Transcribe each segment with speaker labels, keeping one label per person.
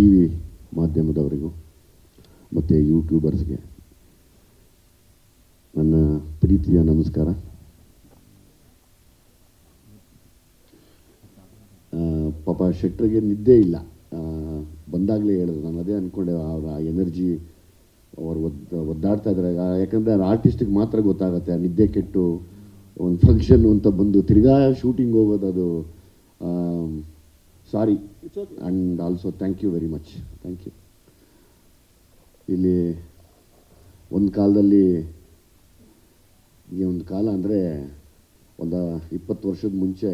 Speaker 1: T V ಮಾಧ್ಯಮದವರಿಗೂ ಮತ್ತು ಯೂಟ್ಯೂಬರ್ಸ್ಗೆ ನನ್ನ ಪ್ರೀತಿಯ ನಮಸ್ಕಾರ. ಆ, ಪಾಪ ಶೆಟ್ರಿಗೆ ನಿದ್ದೆ ಇಲ್ಲ. ಆ, ಬಂದಾಗಲೇ ಹೇಳಿದ್ರು. ನಾನು ಅದೇ ಅಂದ್ಕೊಂಡೆ ಅವರ ಎನರ್ಜಿ ಅವರು ಒದ್ ಒದ್ದಾಡ್ತಾ ಇದ್ದಾರೆ. ಆ, ಯಾಕಂದರೆ ಆರ್ಟಿಸ್ಟಿಗೆ ಮಾತ್ರ ಗೊತ್ತಾಗುತ್ತೆ ಆ ನಿದ್ದೆ ಕೆಟ್ಟು ಒಂದು ಫಂಕ್ಷನ್ ಅಂತ ಬಂದು ತಿರ್ಗಾ ಶೂಟಿಂಗ್ ಹೋಗೋದು ಅದು sorry and also thank you very much thank you ಇಲ್ಲಿ ಒಂದು ಕಾಲದಲ್ಲಿ ಈ ಒಂದು ಕಾಲ ಅಂದರೆ ಒಂದು ಇಪ್ಪತ್ತು ವರ್ಷದ ಮುಂಚೆ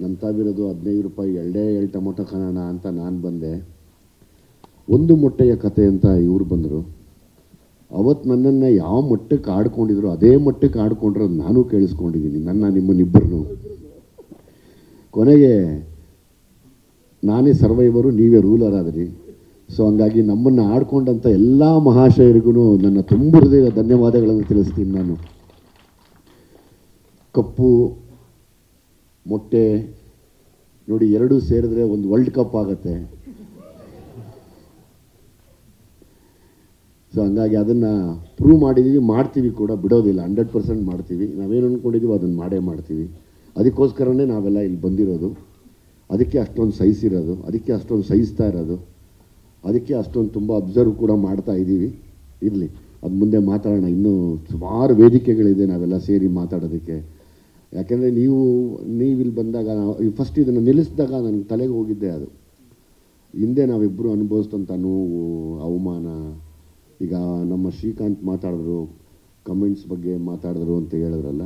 Speaker 1: ನನ್ನ ತಾವಿರೋದು ಹದಿನೈದು ರೂಪಾಯಿ ಎರಡೇ ಎರಡು ಟೊಮೊಟೊ ಕಾಣೋಣ ಅಂತ ನಾನು ಬಂದೆ. ಒಂದು ಮೊಟ್ಟೆಯ ಕತೆ ಅಂತ ಇವ್ರು ಬಂದರು. ಅವತ್ತು ನನ್ನನ್ನು ಯಾವ ಮಟ್ಟಕ್ಕೆ ಆಡ್ಕೊಂಡಿದ್ರು ಅದೇ ಮಟ್ಟಕ್ಕೆ ಆಡ್ಕೊಂಡಿರೋದು ನಾನು ಕೇಳಿಸ್ಕೊಂಡಿದ್ದೀನಿ ನನ್ನ ನಿಮ್ಮನ್ನಿಬ್ಬರನ್ನು. ಕೊನೆಗೆ ನಾನೇ ಸರ್ವೈವರು, ನೀವೇ ರೂಲರ್ ಆದ್ರಿ. ಸೊ ಹಂಗಾಗಿ ನಮ್ಮನ್ನು ಆಡ್ಕೊಂಡಂಥ ಎಲ್ಲ ಮಹಾಶಯರಿಗೂ ನನ್ನ ತುಂಬ ಹೃದಯದ ಧನ್ಯವಾದಗಳನ್ನು ತಿಳಿಸ್ತೀನಿ ನಾನು. ಕಪ್ಪು, ಮೊಟ್ಟೆ, ನೋಡಿ ಎರಡೂ ಸೇರಿದ್ರೆ ಒಂದು ವರ್ಲ್ಡ್ ಕಪ್ ಆಗುತ್ತೆ. ಸೊ ಹಂಗಾಗಿ ಅದನ್ನು ಪ್ರೂವ್ ಮಾಡಿದ್ದೀವಿ ಮಾಡ್ತೀವಿ ಕೂಡ, ಬಿಡೋದಿಲ್ಲ ಹಂಡ್ರೆಡ್ ಪರ್ಸೆಂಟ್ ಮಾಡ್ತೀವಿ. ನಾವೇನು ಅಂದ್ಕೊಂಡಿದ್ದೀವಿ ಅದನ್ನು ಮಾಡೇ ಮಾಡ್ತೀವಿ. ಅದಕ್ಕೋಸ್ಕರನೇ ನಾವೆಲ್ಲ ಇಲ್ಲಿ ಬಂದಿರೋದು. ಅದಕ್ಕೆ ಅಷ್ಟೊಂದು ಸಹಿಸಿರೋದು, ಅದಕ್ಕೆ ಅಷ್ಟೊಂದು ಸಹಿಸ್ತಾ ಇರೋದು, ಅದಕ್ಕೆ ಅಷ್ಟೊಂದು ತುಂಬ ಅಬ್ಸರ್ವ್ ಕೂಡ ಮಾಡ್ತಾ ಇದ್ದೀವಿ. ಇರಲಿ, ಅದು ಮುಂದೆ ಮಾತಾಡೋಣ. ಇನ್ನೂ ಸುಮಾರು ವೇದಿಕೆಗಳಿದೆ ನಾವೆಲ್ಲ ಸೇರಿ ಮಾತಾಡೋದಕ್ಕೆ. ಯಾಕೆಂದರೆ ನೀವು ನೀವು ಇಲ್ಲಿ ಬಂದಾಗ ಫಸ್ಟ್ ಇದನ್ನು ನಿಲ್ಲಿಸಿದಾಗ ನನಗೆ ತಲೆಗೆ ಹೋಗಿದ್ದೆ ಅದು. ಹಿಂದೆ ನಾವಿಬ್ಬರು ಅನುಭವಿಸಿದಂಥ ನೋವು, ಅವಮಾನ, ಈಗ ನಮ್ಮ ಶ್ರೀಕಾಂತ್ ಮಾತಾಡಿದ್ರು ಕಮೆಂಟ್ಸ್ ಬಗ್ಗೆ ಮಾತಾಡಿದ್ರು ಅಂತ ಹೇಳಿದ್ರಲ್ಲ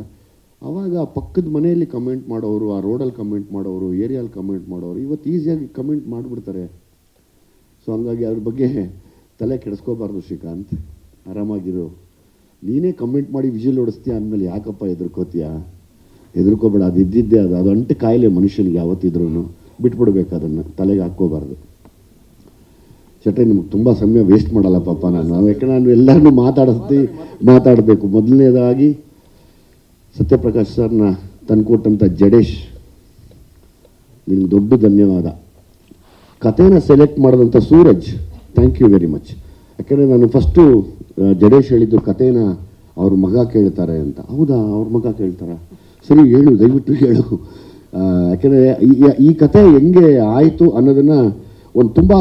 Speaker 1: ಆವಾಗ ಪಕ್ಕದ ಮನೆಯಲ್ಲಿ ಕಮೆಂಟ್ ಮಾಡೋರು, ಆ ರೋಡಲ್ಲಿ ಕಮೆಂಟ್ ಮಾಡೋರು ಏರಿಯಲ್ಲಿ ಕಮೆಂಟ್ ಮಾಡೋರು ಇವತ್ತು ಈಸಿಯಾಗಿ ಕಮೆಂಟ್ ಮಾಡಿಬಿಡ್ತಾರೆ. ಸೊ ಹಂಗಾಗಿ ಅದ್ರ ಬಗ್ಗೆ ತಲೆ ಕೆಡಿಸ್ಕೋಬಾರ್ದು ಶ್ರೀಕಾಂತ್. ಆರಾಮಾಗಿರು. ನೀನೇ ಕಮೆಂಟ್ ಮಾಡಿ ವಿಜುವಲ್ ಓಡಿಸ್ತೀಯ ಅಂದಮೇಲೆ ಯಾಕಪ್ಪ ಎದುರ್ಕೋತೀಯ ಎದುರ್ಕೋಬೇಡ ಅದು ಇದ್ದಿದ್ದೇ ಅದು. ಅದು ಅಂಟು ಕಾಯಿಲೆ ಮನುಷ್ಯನಿಗೆ ಯಾವತ್ತಿದ್ರೂ ಬಿಟ್ಬಿಡ್ಬೇಕು ಅದನ್ನು. ತಲೆಗೆ ಹಾಕ್ಕೋಬಾರ್ದು. ಚಟ್ರೆ ನಿಮ್ಗೆ ತುಂಬ ಸಮಯ ವೇಸ್ಟ್ ಮಾಡಲ್ಲ ಪಾಪ ನಾನು. ಯಾಕೆ ನಾನು ಎಲ್ಲರನ್ನೂ ಮಾತಾಡಿಸ್ತಿ ಮಾತಾಡಬೇಕು. ಮೊದಲನೇದಾಗಿ ಸತ್ಯಪ್ರಕಾಶ್ ಸರ್ನ ತಂದುಕೊಟ್ಟಂಥ ಜಡೇಶ್ ನಿಮ್ಗೆ ದೊಡ್ಡ ಧನ್ಯವಾದ. ಕಥೆನ ಸೆಲೆಕ್ಟ್ ಮಾಡಿದಂಥ Suraj thank you very much ಯಾಕೆಂದರೆ ನಾನು ಫಸ್ಟು ಜಡೇಶ್ ಹೇಳಿದ್ದು ಕಥೆನ ಅವ್ರ ಮಗ ಕೇಳ್ತಾರೆ ಅಂತ. ಹೌದಾ, ಅವ್ರ ಮಗ ಕೇಳ್ತಾರ? ಸರಿ, ಹೇಳು, ದಯವಿಟ್ಟು ಹೇಳು. ಯಾಕೆಂದರೆ ಈ ಕತೆ ಹೆಂಗೆ ಆಯಿತು ಅನ್ನೋದನ್ನು ಒಂದು ತುಂಬ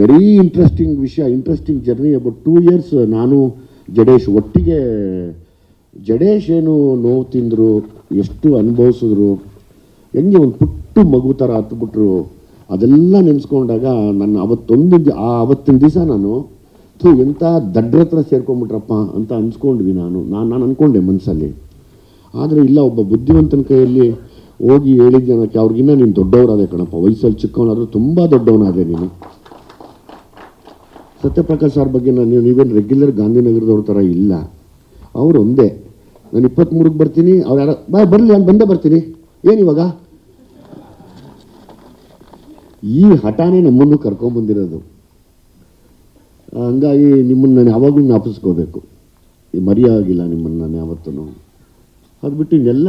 Speaker 1: ವೆರಿ ಇಂಟ್ರೆಸ್ಟಿಂಗ್ ವಿಷಯ interesting journey about two years ನಾನು ಜಡೇಶ್ ಒಟ್ಟಿಗೆ ಜಡೇಶ್ ಏನು ನೋವು ತಿಂದರು, ಎಷ್ಟು ಅನುಭವಿಸಿದ್ರು, ಹೆಂಗೆ ಒಂದು ಪುಟ್ಟ ಮಗು ಥರ ಹತ್ಬಿಟ್ರು ಅದೆಲ್ಲ ನೆನೆಸ್ಕೊಂಡಾಗ ನನ್ನ ಅವತ್ತೊಂದು ಆ ಅವತ್ತಿನ ದಿವಸ ನಾನು, ಥೂ, ಎಂಥ ದಡ್ರ ಹತ್ರ ಸೇರ್ಕೊಂಬಿಟ್ರಪ್ಪ ಅಂತ ಅನ್ಸ್ಕೊಂಡ್ವಿ ನಾನು ನಾನು ನಾನು ಅಂದ್ಕೊಂಡೆ ಮನಸ್ಸಲ್ಲಿ ಆದರೆ ಇಲ್ಲ, ಒಬ್ಬ ಬುದ್ಧಿವಂತನ ಕೈಯಲ್ಲಿ ಹೋಗಿ ಹೇಳಿದ ಜನಕ್ಕೆ ಅವ್ರಿಗಿನ್ನ ನೀನು ದೊಡ್ಡವರಾದೆ ಕಣಪ್ಪ, ವಯಸ್ಸಲ್ಲಿ ಚಿಕ್ಕವನಾದರೂ ತುಂಬ ದೊಡ್ಡವನಾದೆ ನೀನು. ಸತ್ಯಪ್ರಕಾಶ್ ಅವ್ರ ಬಗ್ಗೆ ನಾನು ನೀವೇನು ರೆಗ್ಯುಲರ್ ಗಾಂಧಿನಗರದವ್ರ ಥರ ಇಲ್ಲ. ಅವರೊಂದೇ ನಾನು ಇಪ್ಪತ್ತ್ಮೂರಕ್ಕೆ ಬರ್ತೀನಿ, ಅವ್ರು ಯಾರ, ಬಾ, ಬರಲಿ, ನಾನು ಬಂದೇ ಬರ್ತೀನಿ. ಏನಿವಾಗ ಈ ಹಠಾನೇ ನಮ್ಮನ್ನು ಕರ್ಕೊಂಬಂದಿರೋದು ಹಂಗಾಗಿ ನಿಮ್ಮನ್ನು ನಾನು ಯಾವಾಗಲೂ ಜ್ಞಾಪಿಸ್ಕೋಬೇಕು. ಈ ಮರೆಯಾಗಿಲ್ಲ ನಿಮ್ಮನ್ನು ನಾನು ಯಾವತ್ತೂ ಅದು ಬಿಟ್ಟು ಇನ್ನೆಲ್ಲ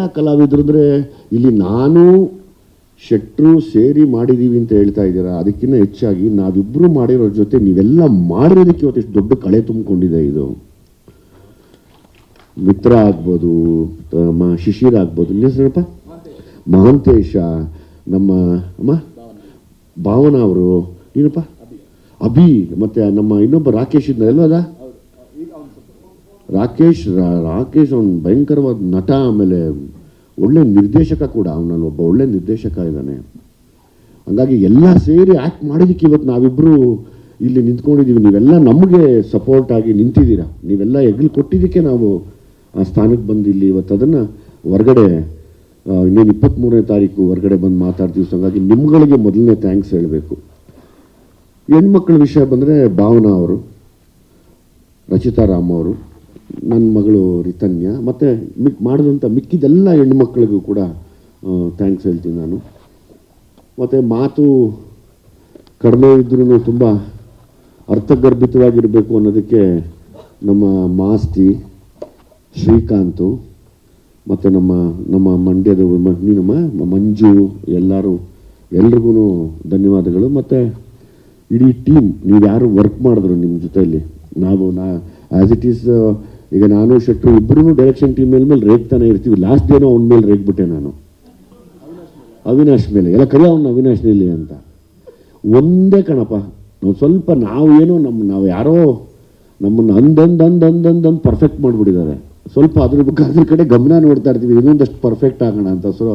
Speaker 1: ಅಂದರೆ ಇಲ್ಲಿ ನಾನು ಶೆಟ್ರು ಸೇರಿ ಮಾಡಿದ್ದೀವಿ ಅಂತ ಹೇಳ್ತಾ ಇದ್ದೀರಾ? ಅದಕ್ಕಿಂತ ಹೆಚ್ಚಾಗಿ ನಾವಿಬ್ಬರು ಮಾಡಿರೋ ಜೊತೆ ನೀವೆಲ್ಲ ಮಾಡಿರೋದಕ್ಕೆ ಇವತ್ತು ಇಷ್ಟು ದೊಡ್ಡ ಕಳೆ ತುಂಬಿಕೊಂಡಿದೆ ಇದು. ಮಿತ್ರ ಆಗ್ಬೋದು ನಮ್ಮ ಶಿಶಿರ ಆಗ್ಬೋದು ಹೆಸರಪ್ಪ ಮಹಾಂತೇಶ, ನಮ್ಮ, ಅಮ್ಮ? ಭಾವನಾ ಅವರು, ಏನಪ್ಪ? ಅಭಿ, ಮತ್ತೆ ನಮ್ಮ ಇನ್ನೊಬ್ಬ ರಾಕೇಶ್ ಇದ್ದ ಅದ? ರಾಕೇಶ್ ರಾಕೇಶ್ ಅವ್ನು ಭಯಂಕರವಾದ ನಟ, ಆಮೇಲೆ ಒಳ್ಳೆ ನಿರ್ದೇಶಕ ಕೂಡ ಅವನಲ್ಲಿ ಒಬ್ಬ ಒಳ್ಳೆ ನಿರ್ದೇಶಕ ಇದ್ದಾನೆ. ಹಂಗಾಗಿ ಎಲ್ಲ ಸೇರಿ ಆ್ಯಕ್ಟ್ ಮಾಡೋದಕ್ಕೆ ಇವತ್ತು ನಾವಿಬ್ಬರು ಇಲ್ಲಿ ನಿಂತ್ಕೊಂಡಿದ್ದೀವಿ. ನೀವೆಲ್ಲ ನಮಗೆ ಸಪೋರ್ಟ್ ಆಗಿ ನಿಂತಿದ್ದೀರಾ? ನೀವೆಲ್ಲ ಹೆಗ್ಲು ಕೊಟ್ಟಿದ್ದಕ್ಕೆ ನಾವು ಆ ಸ್ಥಾನಕ್ಕೆ ಬಂದು ಇಲ್ಲಿ ಇವತ್ತು ಅದನ್ನು ಹೊರಗಡೆ ಇನ್ನೇನು ಇಪ್ಪತ್ತ್ಮೂರನೇ ತಾರೀಕು ಹೊರಗಡೆ ಬಂದು ಮಾತಾಡ್ತೀವಿ. ಸೊ ಹಂಗಾಗಿ ನಿಮ್ಗಳಿಗೆ ಮೊದಲನೇ ಥ್ಯಾಂಕ್ಸ್ ಹೇಳಬೇಕು. ಹೆಣ್ಮಕ್ಳ ವಿಷಯ ಬಂದರೆ ಭಾವನಾ ಅವರು, ರಚಿತಾ ರಾಮ್ ಅವರು ನನ್ನ ಮಗಳು ರಿತನ್ಯ, ಮತ್ತು ಮಿಕ್ ಮಾಡಿದಂಥ ಮಿಕ್ಕಿದೆಲ್ಲ ಹೆಣ್ಮಕ್ಳಿಗೂ ಕೂಡ ಥ್ಯಾಂಕ್ಸ್ ಹೇಳ್ತೀನಿ ನಾನು. ಮತ್ತು ಮಾತು ಕಡಿಮೆ ಇದ್ರೂ ತುಂಬ ಅರ್ಥಗರ್ಭಿತವಾಗಿರಬೇಕು ಅನ್ನೋದಕ್ಕೆ ನಮ್ಮ ಮಾಸ್ತಿ ಶ್ರೀಕಾಂತು ಮತ್ತು ನಮ್ಮ ನಮ್ಮ ಮಂಡ್ಯದ ನಮ್ಮ ಮಂಜು, ಎಲ್ಲರೂ ಎಲ್ರಿಗೂ ಧನ್ಯವಾದಗಳು. ಮತ್ತು ಇಡೀ ಟೀಮ್ ನೀವು ಯಾರು ವರ್ಕ್ ಮಾಡಿದ್ರು ನಿಮ್ಮ ಜೊತೆಯಲ್ಲಿ? ನಾವು, ನಾ ಆ್ಯಸ್ ಇಟ್ ಈಸ್ ಈಗ ನಾನು, ಶೆಟ್ರು ಇಬ್ಬರೂ ಡೈರೆಕ್ಷನ್ ಟೀಮ್ ಮೇಲೆ ಮೇಲೆ ರೇಗ್ತಾನೆ ಇರ್ತೀವಿ. ಲಾಸ್ಟ್ ಡೇನೋ ಅವನ ಮೇಲೆ ರೇಗ್ಬಿಟ್ಟೆ ನಾನು. ಅವಿನಾಶ್ ಮೇಲೆ. ಎಲ್ಲ ಕರಿ ಅವನು ಅವಿನಾಶ್ ನಿಲ್ಲಿ ಅಂತ. ಒಂದೇ ಕಣಪ್ಪ. ನಾವು ಸ್ವಲ್ಪ ನಾವು ಏನೋ ನಮ್ಮ ನಾವು ಯಾರೋ ನಮ್ಮನ್ನು ಅಂದಂದು ಅಂದ್ ಅಂದ್ ಅಂದ್ ಅಂದ್ ಪರ್ಫೆಕ್ಟ್ ಮಾಡಿಬಿಟ್ಟಿದ್ದಾರೆ. ಸ್ವಲ್ಪ ಅದ್ರ ಅದ್ರ ಕಡೆ ಗಮನ ನೋಡ್ತಾ ಇರ್ತೀವಿ, ಇನ್ನೊಂದಷ್ಟು ಪರ್ಫೆಕ್ಟ್ ಆಗೋಣ ಅಂತ. ಸೊ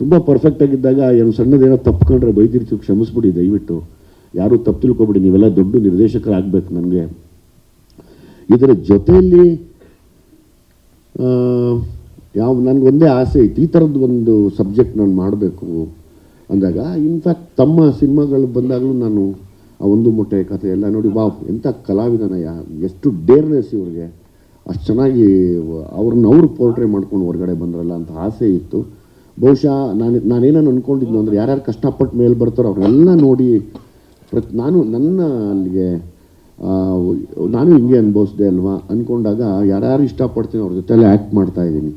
Speaker 1: ತುಂಬ ಪರ್ಫೆಕ್ಟ್ ಆಗಿದ್ದಾಗ ಏನು ಸಣ್ಣದೇನೋ ತಪ್ಕೊಂಡ್ರೆ ಬೈದಿರ್ತೀವಿ, ಕ್ಷಮಿಸ್ಬಿಡಿ ದಯವಿಟ್ಟು. ಯಾರು ತಪ್ಪು ತಿಳ್ಕೊಬಿಡಿ, ನೀವೆಲ್ಲ ದೊಡ್ಡ ನಿರ್ದೇಶಕರಾಗಬೇಕು ನನಗೆ. ಇದರ ಜೊತೆಯಲ್ಲಿ ಯಾವ ನನಗೊಂದೇ ಆಸೆ ಐತಿ, ಈ ಥರದ್ದು ಒಂದು ಸಬ್ಜೆಕ್ಟ್ ನಾನು ಮಾಡಬೇಕು ಅಂದಾಗ ಇನ್ಫ್ಯಾಕ್ಟ್ ತಮ್ಮ ಸಿನಿಮಾಗಳು ಬಂದಾಗಲೂ ನಾನು ಆ ಒಂದು ಮೊಟ್ಟೆ ಕಥೆ ಎಲ್ಲ ನೋಡಿ ಬಾ ಎಂಥ ಕಲಾವಿದನಯ್ಯ, ಎಷ್ಟು ಡೇರ್ನೆಸ್ ಇವ್ರಿಗೆ. ಅಷ್ಟು ಚೆನ್ನಾಗಿ ಅವ್ರನ್ನ ಅವ್ರು ಪೋರ್ಟ್ರೇ ಮಾಡ್ಕೊಂಡು ಹೊರಗಡೆ ಬಂದ್ರಲ್ಲ ಅಂತ ಆಸೆ ಇತ್ತು. ಬಹುಶಃ ನಾನು ನಾನೇನನ್ನು ಅಂದ್ಕೊಂಡಿದ್ನು ಅಂದರೆ ಯಾರ್ಯಾರು ಕಷ್ಟಪಟ್ಟು ಮೇಲೆ ಬರ್ತಾರೋ ಅವ್ರನ್ನೆಲ್ಲ ನೋಡಿ ಪ್ರತಿ, ನಾನು ನನ್ನ ಅಲ್ಲಿಗೆ ನಾನು ಹಿಂಗೆ ಅನುಭವಿಸ್ದೆ ಅಲ್ವಾ ಅಂದ್ಕೊಂಡಾಗ ಯಾರ್ಯಾರು ಇಷ್ಟಪಡ್ತೀನಿ ಅವ್ರ ಜೊತೆಲೆ ಆ್ಯಕ್ಟ್ ಮಾಡ್ತಾ ಇದ್ದೀನಿ.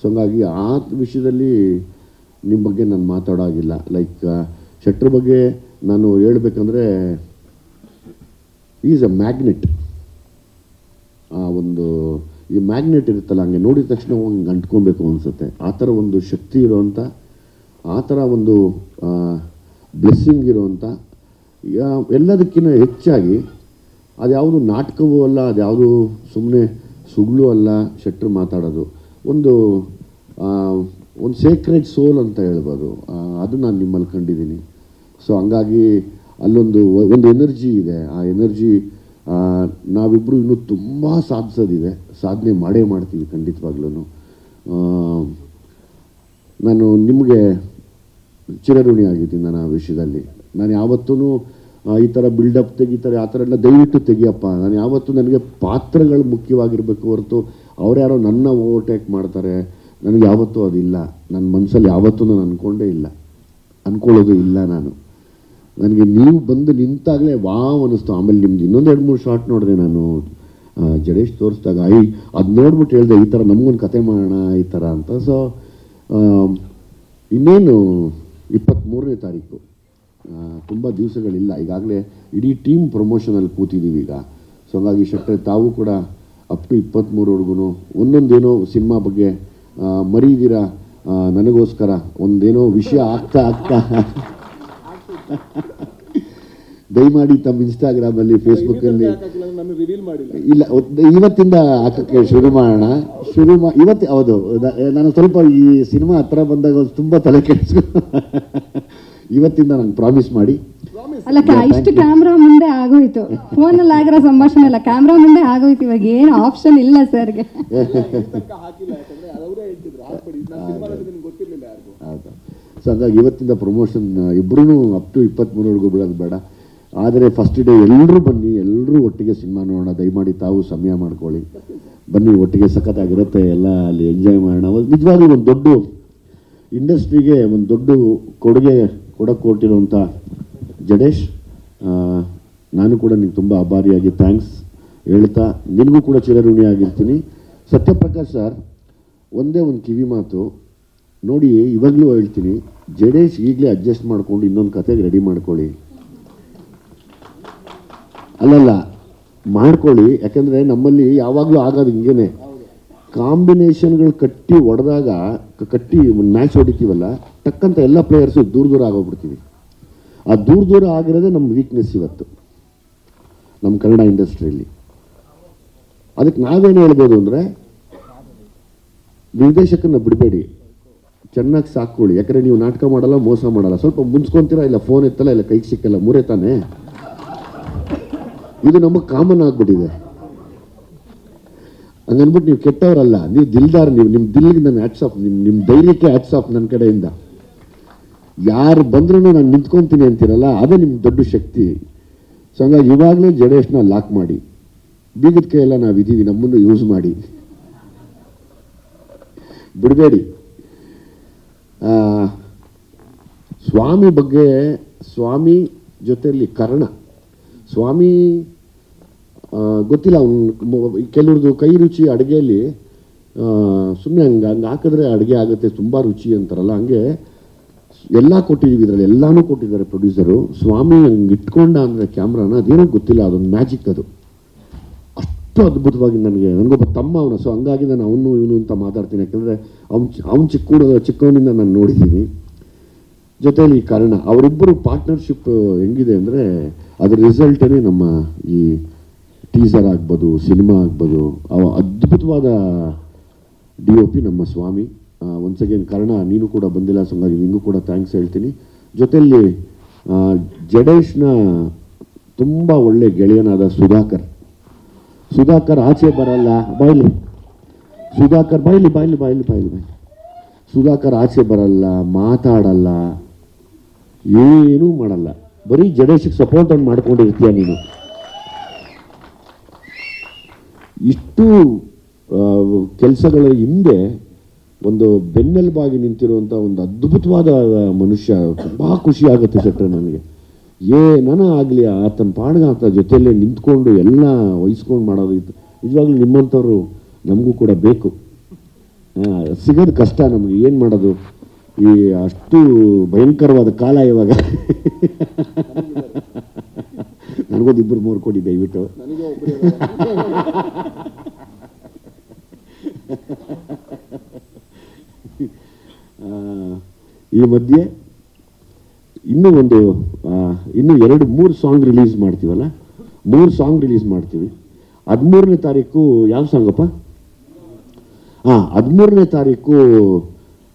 Speaker 1: ಸೊ ಹಂಗಾಗಿ ಆ ವಿಷಯದಲ್ಲಿ ನಿಮ್ಮ ಬಗ್ಗೆ ನಾನು ಮಾತಾಡೋಗಿಲ್ಲ ಲೈಕ್ ಶೆಟ್ರ್ ಬಗ್ಗೆ ನಾನು ಹೇಳ್ಬೇಕಂದ್ರೆ ಈಸ್ ಅ ಮ್ಯಾಗ್ನೆಟ್ ಆ ಒಂದು ಈ ಮ್ಯಾಗ್ನೆಟ್ ಇರುತ್ತಲ್ಲ, ಹಂಗೆ ನೋಡಿದ ತಕ್ಷಣ ಹಂಗೆ ಅಂಟ್ಕೊಬೇಕು ಅನಿಸುತ್ತೆ. ಆ ಥರ ಒಂದು ಶಕ್ತಿ ಇರೋವಂಥ ಆ ಥರ ಒಂದು ಬ್ಲೆಸ್ಸಿಂಗ್ ಇರೋವಂಥ ಎಲ್ಲದಕ್ಕಿಂತ ಹೆಚ್ಚಾಗಿ ಅದ್ಯಾವುದು ನಾಟಕವೂ ಅಲ್ಲ, ಅದ್ಯಾವುದು ಸುಮ್ಮನೆ ಸುಳ್ಳು ಅಲ್ಲ, ಶೆಟ್ರು ಮಾತಾಡೋದು. ಒಂದು ಒಂದು ಸೇಕ್ರೆಡ್ ಸೋಲ್ ಅಂತ ಹೇಳ್ಬೋದು. ಅದು ನಾನು ನಿಮ್ಮಲ್ಲಿ ಕಂಡಿದ್ದೀನಿ. ಸೊ ಹಂಗಾಗಿ ಅಲ್ಲೊಂದು, ಒಂದು ಎನರ್ಜಿ ಇದೆ. ಆ ಎನರ್ಜಿ ನಾವಿಬ್ಬರು ಇನ್ನೂ ತುಂಬ ಸಾಧಿಸೋದಿದೆ. ಸಾಧನೆ ಮಾಡೇ ಮಾಡ್ತೀವಿ ಖಂಡಿತವಾಗ್ಲೂ ನಾನು ನಿಮಗೆ ಚಿರಋಣಿ ಆಗಿದ್ದೀನಿ ನಾನು ಆ ವಿಷಯದಲ್ಲಿ. ನಾನು ಯಾವತ್ತೂ ಈ ಥರ ಬಿಲ್ಡಪ್ ತೆಗಿತಾರೆ ಆ ಥರ ಎಲ್ಲ ದಯವಿಟ್ಟು ತೆಗಿಯಪ್ಪ. ನಾನು ಯಾವತ್ತೂ ನನಗೆ ಪಾತ್ರಗಳು ಮುಖ್ಯವಾಗಿರಬೇಕು ಹೊರತು ಅವ್ರ್ಯಾರೋ ನನ್ನ ಓವರ್ಟೇಕ್ ಮಾಡ್ತಾರೆ. ನನಗೆ ಯಾವತ್ತೂ ಅದಿಲ್ಲ. ನನ್ನ ಮನಸ್ಸಲ್ಲಿ ಯಾವತ್ತೂ ನಾನು ಅಂದ್ಕೊಂಡೇ ಇಲ್ಲ. ಅಂದ್ಕೊಳ್ಳೋದು ಇಲ್ಲ ನಾನು. ನನಗೆ ನೀವು ಬಂದು ನಿಂತಾಗಲೇ ವಾವ್ ಅನ್ನಿಸ್ತು. ಆಮೇಲೆ ನಿಮ್ದು ಇನ್ನೊಂದು ಎರಡು ಮೂರು ಶಾರ್ಟ್ ನೋಡಿದೆ ನಾನು. ಜಡೇಶ್ ತೋರಿಸಿದಾಗ ಐ ಅದು ನೋಡ್ಬಿಟ್ಟು ಹೇಳಿದೆ, ಈ ಥರ ನಮಗೊಂದು ಕತೆ ಮಾಡೋಣ, ಈ ಥರ ಅಂತ. ಸೊ ಇನ್ನೇನು ಇಪ್ಪತ್ತ್ಮೂರನೇ ತಾರೀಕು. ತುಂಬ ದಿವಸಗಳಿಲ್ಲ. ಈಗಾಗಲೇ ಇಡೀ ಟೀಮ್ ಪ್ರಮೋಷನಲ್ಲಿ ಕೂತಿದ್ದೀವಿ ಈಗ. ಸೊ ಹಾಗಾಗಿ ಶೆಟ್ಟರ್, ತಾವು ಕೂಡ ಅಪ್ ಟು ಇಪ್ಪತ್ತ್ಮೂರವರೆಗೂ ಒಂದೊಂದೇನೋ ಸಿನಿಮಾ ಬಗ್ಗೆ ಮರೀದಿರ ನನಗೋಸ್ಕರ ಒಂದೇನೋ ವಿಷಯ ಆಗ್ತಾ ಆಗ್ತಾ. ದಯಮಾಡಿ ತಮ್ಮ ಇನ್ಸ್ಟಾಗ್ರಾಮಲ್ಲಿ ಫೇಸ್ಬುಕ್ಕಲ್ಲಿ ಇಲ್ಲ ಇವತ್ತಿಂದ ಹಾಕಕ್ಕೆ ಶುರು ಮಾಡೋಣ. ಶುರು ಮಾ ಇವತ್ತು ಹೌದು ನಾನು ಸ್ವಲ್ಪ ಈ ಸಿನಿಮಾ ಹತ್ರ ಬಂದಾಗ ತುಂಬ ತಲೆ ಕೆಡಿಸ್ಕೊ ಇವತ್ತಿಂದ ನಂಗೆ ಪ್ರಾಮಿಸ್ ಮಾಡಿ.
Speaker 2: ಅಲ್ಲ ಕ- ಇಷ್ಟು ಕ್ಯಾಮ್ರಾ ಮುಂದೆ ಆಗೋಯ್ತು. ಫೋನಲ್ಲಿ ಆಗಿರೋ ಸಂಭಾಷಣೆ ಇಲ್ಲ ಕ್ಯಾಮ್ರಾ ಮುಂದೆ ಆಗೋಯ್ತು ಇವಾಗ ಏನು ಆಪ್ಷನ್ ಇಲ್ಲ ಸರ್ಗೆ
Speaker 3: ತಕ್ಕ ಹಾಕಿಲ್ಲ ಯಾಕಂದ್ರೆ ಅವರೇ ಹೇಳ್ತಿದ್ರು ಹಾಕ್ಬಿಡಿ ನಾನು ಸಿನಿಮಾದಲ್ಲಿ ನಿಮ್ಗೆ ಗೊತ್ತಿರ್ಲಿಲ್ಲ ಯಾರಿಗೂ
Speaker 1: ಹೌದಾ ಸೊ ಹಂಗಾಗಿ ಇವತ್ತಿಂದ ಪ್ರಮೋಷನ್ ಇಬ್ಬರೂ ಅಪ್ ಟು ಇಪ್ಪತ್ತ್ಮೂರವರೆಗೂ ಬಿಡೋದು ಬೇಡ. ಆದರೆ ಫಸ್ಟ್ ಡೇ ಎಲ್ಲರೂ ಬನ್ನಿ ಎಲ್ಲರೂ ಒಟ್ಟಿಗೆ ಸಿನಿಮಾ ನೋಡೋಣ. ದಯಮಾಡಿ ತಾವು ಸಮಯ ಮಾಡ್ಕೊಳ್ಳಿ. ಬನ್ನಿ, ಒಟ್ಟಿಗೆ ಸಖತ್ತಾಗಿರುತ್ತೆ. ಎಲ್ಲ ಅಲ್ಲಿ ಎಂಜಾಯ್ ಮಾಡೋಣ. ನಿಜವಾಗ್ಲೂ ಒಂದು ದೊಡ್ಡ ಇಂಡಸ್ಟ್ರಿಗೆ ಒಂದು ದೊಡ್ಡ ಕೊಡುಗೆ ಕೊಡಕ್ಕೆ ಕೊಟ್ಟಿರುವಂಥ ಜಡೇಶ್ ನಾನು ಕೂಡ ನಿಂಗೆ ತುಂಬ ಆಭಾರಿಯಾಗಿ ಥ್ಯಾಂಕ್ಸ್ ಹೇಳ್ತಾ, ನಿನಗೂ ಕೂಡ ಚಿರಋಣಿ ಆಗಿರ್ತೀನಿ. ಸತ್ಯಪ್ರಕಾಶ್ ಸರ್, ಒಂದೇ ಒಂದು ಕಿವಿ ಮಾತು. ನೋಡಿ, ಇವಾಗಲೂ ಹೇಳ್ತೀನಿ ಜಡೇಶ್ ಈಗಲೇ ಅಡ್ಜಸ್ಟ್ ಮಾಡಿಕೊಂಡು ಇನ್ನೊಂದು ಕತೆಗೆ ರೆಡಿ ಮಾಡ್ಕೊಳ್ಳಿ. ಅಲ್ಲಲ್ಲ, ಮಾಡ್ಕೊಳ್ಳಿ, ಯಾಕಂದರೆ ನಮ್ಮಲ್ಲಿ ಯಾವಾಗಲೂ ಆಗೋದು ಹಿಂಗೇನೆ. ಕಾಂಬಿನೇಷನ್ಗಳು ಕಟ್ಟಿ ಹೊಡೆದಾಗ ಕಟ್ಟಿ ಮ್ಯಾಚ್ ಹೊಡಿತೀವಲ್ಲ ತಕ್ಕಂಥ ಎಲ್ಲ ಪ್ಲೇಯರ್ಸು ದೂರ ದೂರ ಆಗೋಗ್ಬಿಡ್ತೀವಿ. ಆ ದೂರ ದೂರ ಆಗಿರೋದೇ ನಮ್ಮ ವೀಕ್ನೆಸ್ ಇವತ್ತು ನಮ್ಮ ಕನ್ನಡ ಇಂಡಸ್ಟ್ರಿಯಲ್ಲಿ ಅದಕ್ಕೆ ನಾವೇನು ಹೇಳ್ಬೋದು ಅಂದರೆ ನಿರ್ದೇಶಕನ ಬಿಡಬೇಡಿ. ಚೆನ್ನಾಗಿ ಸಾಕೊಳ್ಳಿ ಯಾಕಂದರೆ ನೀವು ನಾಟಕ ಮಾಡಲ್ಲ, ಮೋಸ ಮಾಡಲ್ಲ. ಸ್ವಲ್ಪ ಮುಂಚ್ಕೊಂತೀರ? ಇಲ್ಲ ಫೋನ್ ಎತ್ತಲ್ಲ, ಇಲ್ಲ, ಕೈಗೆ ಸಿಕ್ಕಲ್ಲ, ಮೂರೇ ತಾನೆ? ಇದು ನಮಗೆ ಕಾಮನ್ ಆಗ್ಬಿಟ್ಟಿದೆ. ಹಂಗನ್ಬಿಟ್ಟು ನೀವು ಕೆಟ್ಟವರಲ್ಲ. ನೀವು ದಿಲ್ದಾರ್, ನೀವು ನಿಮ್ಮ ದಿಲ್ಲಿಗೆ ನನ್ನ ಹ್ಯಾಟ್ಸ್ ಆಫ್ ನಿಮ್ಮ ನಿಮ್ಮ ಧೈರ್ಯಕ್ಕೆ ಹ್ಯಾಟ್ಸ್ ಆಫ್ ನನ್ನ ಕಡೆಯಿಂದ. ಯಾರು ಬಂದ್ರೂ ನಾನು ನಿಂತ್ಕೊಂತೀನಿ ಅಂತೀರಲ್ಲ, ಅದೇ ನಿಮ್ಮ ದೊಡ್ಡ ಶಕ್ತಿ. ಸೊ ಹಂಗಾಗಿ ಇವಾಗಲೇ ಜಡೇಶ್ನ ಲಾಕ್ ಮಾಡಿ. ಬೀಗದ ಕೈ ಎಲ್ಲ ನಾವು ಇದ್ದೀವಿ, ನಮ್ಮನ್ನು ಯೂಸ್ ಮಾಡಿ. ಬಿಡಬೇಡಿ. ಸ್ವಾಮಿ ಬಗ್ಗೆ, ಸ್ವಾಮಿ ಜೊತೆಯಲ್ಲಿ ಕರ್ಣ. ಸ್ವಾಮಿ ಗೊತ್ತಿಲ್ಲ, ಅವ್ನು ಕೆಲವ್ರದ್ದು ಕೈ ರುಚಿ ಅಡುಗೆಯಲ್ಲಿ ಸುಮ್ಮನೆ ಹಂಗೆ ಹಂಗೆ ಹಾಕಿದ್ರೆ ಅಡುಗೆ ಆಗುತ್ತೆ, ತುಂಬ ರುಚಿ ಅಂತಾರಲ್ಲ, ಹಂಗೆ ಎಲ್ಲ ಕೊಟ್ಟಿದ್ದೀವಿ ಇದರಲ್ಲಿ, ಎಲ್ಲನೂ ಕೊಟ್ಟಿದ್ದಾರೆ ಪ್ರೊಡ್ಯೂಸರು ಸ್ವಾಮಿ ಹಂಗೆ ಇಟ್ಕೊಂಡ ಅಂದರೆ ಕ್ಯಾಮ್ರಾನ ಅದೇನೋ ಗೊತ್ತಿಲ್ಲ, ಅದೊಂದು ಮ್ಯಾಜಿಕ್ ಅದು. ಅಷ್ಟು ಅದ್ಭುತವಾಗಿ ನನಗೆ ನನಗೊಬ್ಬ ತಮ್ಮ ಅವನು. ಸೊ ಹಂಗಾಗಿ ನಾನು ಅವನು, ಇವನು ಅಂತ ಮಾತಾಡ್ತೀನಿ. ಯಾಕಂದರೆ ಅವ್ನು ಅವ್ನು ಚಿಕ್ಕ ಚಿಕ್ಕವನಿಂದ ನಾನು ನೋಡಿದ್ದೀನಿ. ಜೊತೇಲಿ ಈ ಕಾರಣ, ಅವರಿಬ್ಬರು ಪಾರ್ಟ್ನರ್ಶಿಪ್ ಹೆಂಗಿದೆ ಅಂದರೆ, ಅದ್ರ ರಿಸಲ್ಟೇ ನಮ್ಮ ಈ ಟೀಸರ್ ಆಗ್ಬೋದು ಸಿನಿಮಾ ಆಗ್ಬೋದು, ಅವ ಅದ್ಭುತವಾದ ಡಿ ಒ ಪಿ ನಮ್ಮ ಸ್ವಾಮಿ. ಒನ್ಸ್ ಅಗೇನ್ ಕಾರಣ, ನೀನು ಕೂಡ ಬಂದಿಲ್ಲ ಸೊ ಹಂಗಾಗಿ ನಿಂಗೂ ಕೂಡ ಥ್ಯಾಂಕ್ಸ್ ಹೇಳ್ತೀನಿ. ಜೊತೆಯಲ್ಲಿ ಜಡೇಶ್ನ ತುಂಬ ಒಳ್ಳೆ ಗೆಳೆಯನಾದ ಸುಧಾಕರ್ ಸುಧಾಕರ್ ಆಚೆ ಬರಲ್ಲ ಬಾಯ್ಲಿ ಸುಧಾಕರ್ ಬಾಯ್ಲಿ ಬಾಯ್ಲಿ ಬಾಯ್ಲಿ ಬಾಯ್ಲಿ ಬಾಯ್ಲಿ ಸುಧಾಕರ್ ಆಚೆ ಬರಲ್ಲ, ಮಾತಾಡಲ್ಲ, ಏನೂ ಮಾಡಲ್ಲ. ಬರೀ ಜಡೇಶಿಗೆ ಸಪೋರ್ಟ್ ಅನ್ನು ಮಾಡ್ಕೊಂಡಿರ್ತೀಯ ನೀನು. ಇಷ್ಟು ಕೆಲಸಗಳ ಹಿಂದೆ ಒಂದು ಬೆನ್ನೆಲುಬಾಗಿ ನಿಂತಿರುವಂಥ ಒಂದು ಅದ್ಭುತವಾದ ಮನುಷ್ಯ, ತುಂಬ ಖುಷಿ ಆಗುತ್ತೆ ಶೆಟ್ರೆ ನನಗೆ. ಏನನ ಆಗಲಿ ಆತನ ಪಾಡ್ಗ ಆತ ಜೊತೆಯಲ್ಲೇ ನಿಂತ್ಕೊಂಡು ಎಲ್ಲ ವಹಿಸ್ಕೊಂಡು ಮಾಡೋದು ಇದು ನಿಜವಾಗ್ಲೂ ನಿಮ್ಮಂಥವ್ರು ನಮಗೂ ಕೂಡ ಬೇಕು. ಸಿಗೋದು ಕಷ್ಟ ನಮಗೆ. ಏನು ಮಾಡೋದು? ಈ ಅಷ್ಟು ಭಯಂಕರವಾದ ಕಾಲ ಇವಾಗ. ನನಗೊಂದು ಇಬ್ಬರು ಮೂರು ಕೋಟಿ ದಯವಿಟ್ಟು. ಈ ಮಧ್ಯೆ ಇನ್ನೂ ಒಂದು ಇನ್ನೂ ಎರಡು, ಮೂರು ಸಾಂಗ್ ರಿಲೀಸ್ ಮಾಡ್ತೀವಲ್ಲ? ಮೂರು ಸಾಂಗ್ ರಿಲೀಸ್ ಮಾಡ್ತೀವಿ. ಹದಿಮೂರನೇ ತಾರೀಕು ಯಾವ ಸಾಂಗಪ್ಪ ಹಾಂ ಹದಿಮೂರನೇ ತಾರೀಕು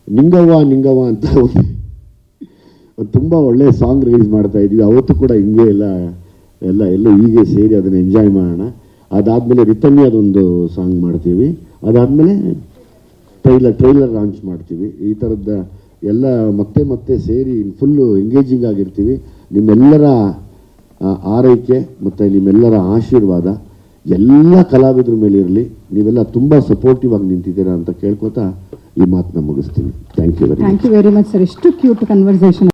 Speaker 1: ನಿಂಗವ್ವ ನಿಂಗವ್ವ ಅಂತ ತುಂಬ ಒಳ್ಳೆ ಸಾಂಗ್ ರಿಲೀಸ್ ಮಾಡ್ತಾ ಇದ್ವಿ. ಅವತ್ತು ಕೂಡ ಹಿಂಗೆ ಎಲ್ಲ ಎಲ್ಲ ಎಲ್ಲ ಹೀಗೆ ಸೇರಿ ಅದನ್ನು ಎಂಜಾಯ್ ಮಾಡೋಣ. ಅದಾದಮೇಲೆ ರಿತನ್ಯ ಅದೊಂದು ಸಾಂಗ್ ಮಾಡ್ತೀವಿ. ಅದಾದಮೇಲೆ ಟ್ರೈಲರ್ ಟ್ರೈಲರ್ ಲಾಂಚ್ ಮಾಡ್ತೀವಿ. ಈ ಥರದ ಎಲ್ಲ ಮತ್ತೆ ಮತ್ತೆ ಸೇರಿ ಫುಲ್ಲು ಎಂಗೇಜಿಂಗ್ ಆಗಿರ್ತೀವಿ. ನಿಮ್ಮೆಲ್ಲರ ಆರೈಕೆ ಮತ್ತು ನಿಮ್ಮೆಲ್ಲರ ಆಶೀರ್ವಾದ ಎಲ್ಲ ಕಲಾವಿದರ ಮೇಲೆ ಇರಲಿ. ನೀವೆಲ್ಲ ತುಂಬ ಸಪೋರ್ಟಿವ್ ಆಗಿ ನಿಂತಿದ್ದೀರಾ ಅಂತ ಕೇಳ್ಕೊತಾ ಈ ಮಾತನ್ನ ಮುಗಿಸ್ತೀನಿ. Thank you very
Speaker 2: thank you very much sir ಎಷ್ಟು ಕ್ಯೂಟ್ ಕನ್ವರ್ಸೇಷನ್